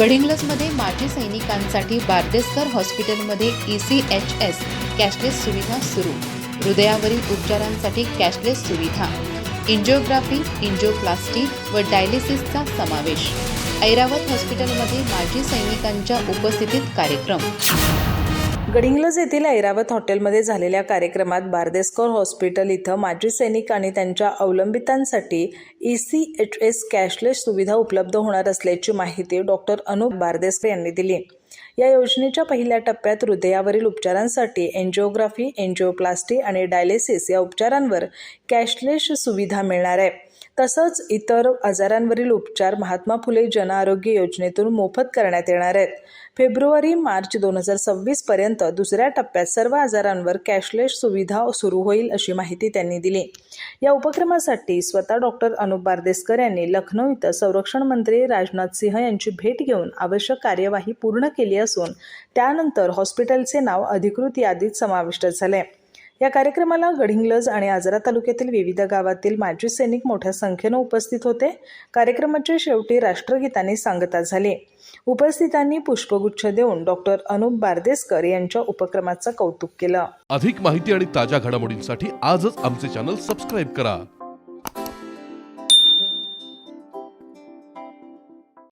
गडिंग्लजमध्ये माजी सैनिकांसाठी बारदेसकर हॉस्पिटलमध्ये E C H S cashless सुविधा सुरू. हृदयावरील उपचारांसाठी कॅशलेस सुविधा. इंजिओग्राफी इंजिओप्लास्टी व डायलिसिसचा समावेश. ऐरावत हॉस्पिटलमध्ये माजी सैनिकांच्या उपस्थितीत कार्यक्रम. गडिंग्लज येथील ऐरावत हॉटेलमध्ये झालेल्या कार्यक्रमात बारदेसकर हॉस्पिटल इथं माजी सैनिक आणि त्यांच्या अवलंबितांसाठी E C H S cashless सुविधा उपलब्ध होणार असल्याची माहिती डॉक्टर अनुप बारदेसकर यांनी दिली. या योजनेच्या पहिल्या टप्प्यात हृदयावरील उपचारांसाठी एन्जिओग्राफी एन्जिओप्लास्टी आणि डायलिसिस या उपचारांवर कॅशलेस सुविधा मिळणार आहे. तसंच इतर आजारांवरील उपचार महात्मा फुले जनआरोग्य योजनेतून मोफत करण्यात येणार आहेत. फेब्रुवारी मार्च दोन हजार सव्वीस पर्यंत दुसऱ्या टप्प्यात सर्व आजारांवर कॅशलेस सुविधा सुरू होईल अशी माहिती त्यांनी दिली. या उपक्रमासाठी स्वतः डॉक्टर अनुप बारदेसकर यांनी लखनौ इथं संरक्षण मंत्री राजनाथ सिंह यांची भेट घेऊन आवश्यक कार्यवाही पूर्ण केली असून त्यानंतर हॉस्पिटलचे नाव अधिकृत यादीत समाविष्ट झाले. या कार्यक्रमाला गडिंग्लज आणि आजरा तालुक्यातील विविध गावातील माजी सैनिक मोठ्या संख्येनं उपस्थित होते. कार्यक्रमाच्या शेवटी राष्ट्रगीताने सांगता झाली. उपस्थितांनी पुष्पगुच्छ देऊन डॉक्टर अनुप बारदेसकर यांच्या उपक्रमाचं कौतुक केलं. अधिक माहिती आणि ताज्या घडामोडींसाठी आजच आमचे चॅनल सबस्क्राईब करा.